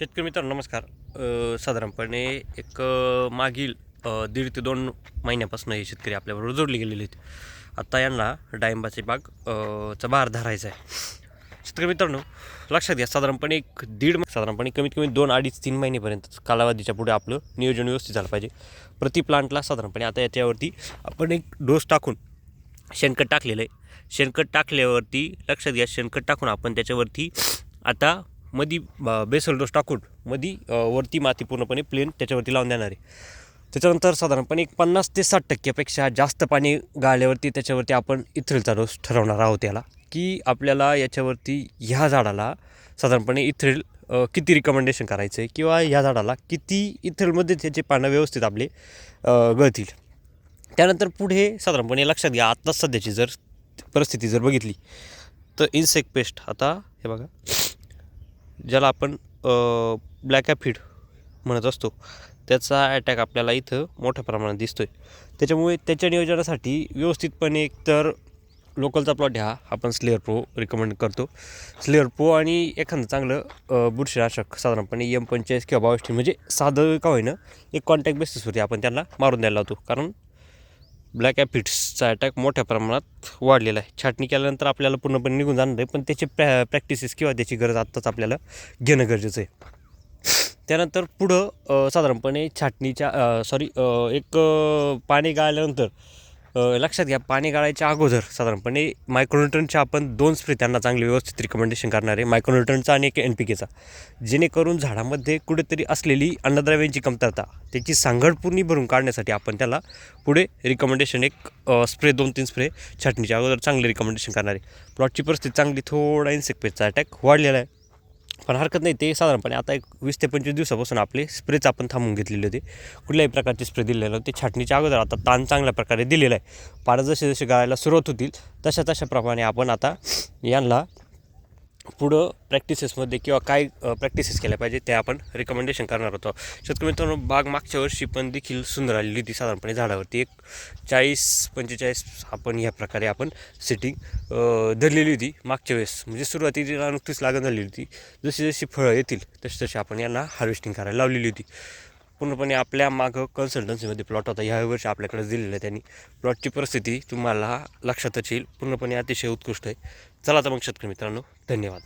शेतकरी मित्रांनो नमस्कार. साधारणपणे एक मागील दीड ते दोन महिन्यापासून हे शेतकरी आपल्याबरोबर जोडले गेलेले आहेत. आता यांना डाळिंबाची बाग चा भार धरायचा आहे. शेतकरी मित्रांनो लक्षात घ्या साधारणपणे एक दीड साधारणपणे कमीत कमी दोन अडीच तीन महिनेपर्यंत कालावधीच्या पुढे आपलं नियोजन व्यवस्थित झालं पाहिजे. प्रति प्लांटला साधारणपणे आता याच्यावरती आपण एक डोस टाकून शेणखत टाकलेलं आहे. शेणखत टाकल्यावरती लक्षात घ्या शेणखत टाकून आपण त्याच्यावरती आता मधी बेसल डोस टाकून मधी वरती माती पूर्णपणे प्लेन त्याच्यावरती लावून देणार आहे. त्याच्यानंतर साधारणपणे एक पन्नास ते साठ टक्क्यापेक्षा जास्त पाणी गाळल्यावरती त्याच्यावरती आपण इथ्रिलचा डोस ठरवणार आहोत याला. की आपल्याला याच्यावरती ह्या झाडाला साधारणपणे इथ्रिल किती रिकमेंडेशन करायचं आहे किंवा ह्या झाडाला किती इथ्रिलमध्ये त्याचे पानं व्यवस्थित आपले गळतील. त्यानंतर पुढे साधारणपणे लक्षात घ्या आत्ताच सध्याची जर परिस्थिती जर बघितली तर इन्सेक्ट पेस्ट आता हे बघा. ज्याला आपण ब्लॅक ॲफिड म्हणत असतो त्याचा अटॅक आपल्याला इथं मोठ्या प्रमाणात दिसतो आहे त्याच्यामुळे त्याच्या नियोजनासाठी व्यवस्थितपणे एकतर लोकलचा प्लॉट हा आपण स्लेअर प्रो रिकमेंड करतो. स्लेअर प्रो आणि एखादं चांगलं बुरशीनाशक साधारणपणे एम पंचेचाळीस किंवा बावीस म्हणजे साधं का होईना एक कॉन्टॅक्ट बेसिसवरती आपण त्यांना मारून द्यायला लावतो. कारण ब्लॅक ॲपिड्सचा अटॅक मोठ्या प्रमाणात वाढलेला आहे. छाटणी केल्यानंतर आपल्याला पूर्णपणे निघून जाणार आहे पण त्याचे प्रॅ प्रॅक्टिसेस किंवा त्याची गरज आत्ताच आपल्याला घेणं गरजेचं आहे. त्यानंतर पुढं साधारणपणे छाटणीच्या सॉरी एक पाणी गाळल्यानंतर लक्षात घ्या पाणी गाळायच्या अगोदर साधारणपणे मायक्रोन्युट्रनच्या आपण दोन स्प्रे त्यांना चांगले व्यवस्थित रिकमेंडेशन करणार आहे. मायक्रोन्युट्रनचा आणि एक एन पी केचा जेणेकरून झाडामध्ये कुठेतरी असलेली अन्नद्रव्यांची कमतरता त्याची सांगड पूर्ण भरून काढण्यासाठी आपण त्याला पुढे रिकमेंडेशन एक स्प्रे दोन तीन स्प्रे छाटणीच्या अगोदर चांगले रिकमेंडेशन करणार आहे. प्लॉटची परिस्थिती चांगली थोडा इन्सेक्टपेजचा अटॅक वाढलेला आहे. पण हरकत नाही ते साधारणपणे आता एक वीस ते पंचवीस दिवसापासून आपले स्प्रेच आपण थांबून घेतलेले होते. कुठल्याही प्रकारचे स्प्रे दिलेले नव्हते. छाटणीच्या अगोदर आता ताण चांगल्या प्रकारे दिलेला आहे. पाडं जसे जसे गाळायला सुरुवात होतील तशा तशा प्रमाणे आपण आता यांना पुढं प्रॅक्टिसेसमध्ये किंवा काय प्रॅक्टिसेस केल्या पाहिजे ते आपण रिकमेंडेशन करणार होतो. शेतकरी मित्रांनो बाग मागच्या वर्षी पण देखील सुंदर आलेली होती. साधारणपणे झाडावरती एक चाळीस पंचेचाळीस आपण ह्या प्रकारे आपण सिटिंग धरलेली होती. मागच्या वेळेस म्हणजे सुरुवातीला नुकतीच लागण झालेली होती. जशी जशी फळं येतील तशी तशी आपण यांना हार्वेस्टिंग करायला लावलेली होती. पूर्णपणे आपल्या मागं कन्सल्टन्सीमध्ये प्लॉट होता. ह्या वर्षी आपल्याकडे दिलेला आहे त्यांनी. प्लॉटची परिस्थिती तुम्हाला लक्षातच येईल. पूर्णपणे अतिशय उत्कृष्ट आहे. चला तर मग शेतकरी मित्रांनो धन्यवाद.